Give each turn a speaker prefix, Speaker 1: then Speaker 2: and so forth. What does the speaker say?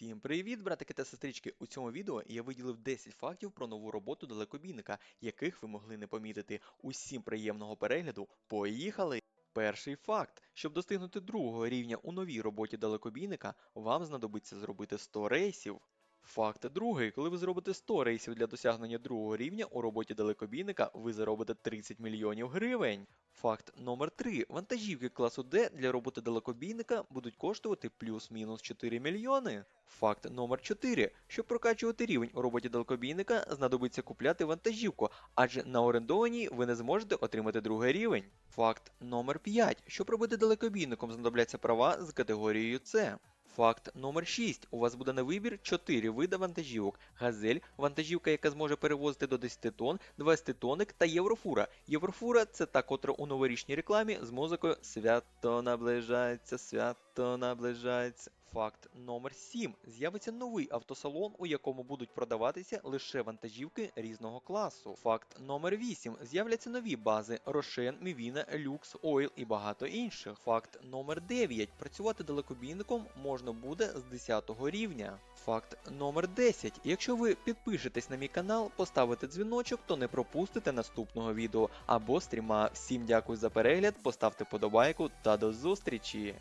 Speaker 1: Всім привіт, братики та сестрички! У цьому відео я виділив 10 фактів про нову роботу далекобійника, яких ви могли не помітити. Усім приємного перегляду. Поїхали! Перший факт. Щоб достигнути другого рівня у новій роботі далекобійника, вам знадобиться зробити 100 рейсів. Факт другий. Коли ви зробите 100 рейсів для досягнення другого рівня у роботі далекобійника, ви заробите 30 мільйонів гривень. Факт номер 3. Вантажівки класу D для роботи далекобійника будуть коштувати плюс-мінус 4 мільйони. Факт номер 4. Щоб прокачувати рівень у роботі далекобійника, знадобиться купляти вантажівку, адже на орендованій ви не зможете отримати другий рівень. Факт номер 5. Щоб робити далекобійником, знадобляться права з категорією С. Факт номер 6. У вас буде на вибір 4 види вантажівок: газель, вантажівка, яка зможе перевозити до 10 тонн, 20 тонник та єврофура. Єврофура це та, котра у новорічній рекламі з музикою Свято наближається, свято наближається. Факт номер 7. З'явиться новий автосалон, у якому будуть продаватися лише вантажівки різного класу. Факт номер 8. З'являться нові бази Рошен, Мівіна, Люкс, Ойл і багато інших. Факт номер 9. Працювати далекобійником можна буде з 10 рівня. Факт номер 10. Якщо ви підпишетесь на мій канал, поставите дзвіночок, то не пропустите наступного відео або стріма. Всім дякую за перегляд, поставте подобайку та до зустрічі!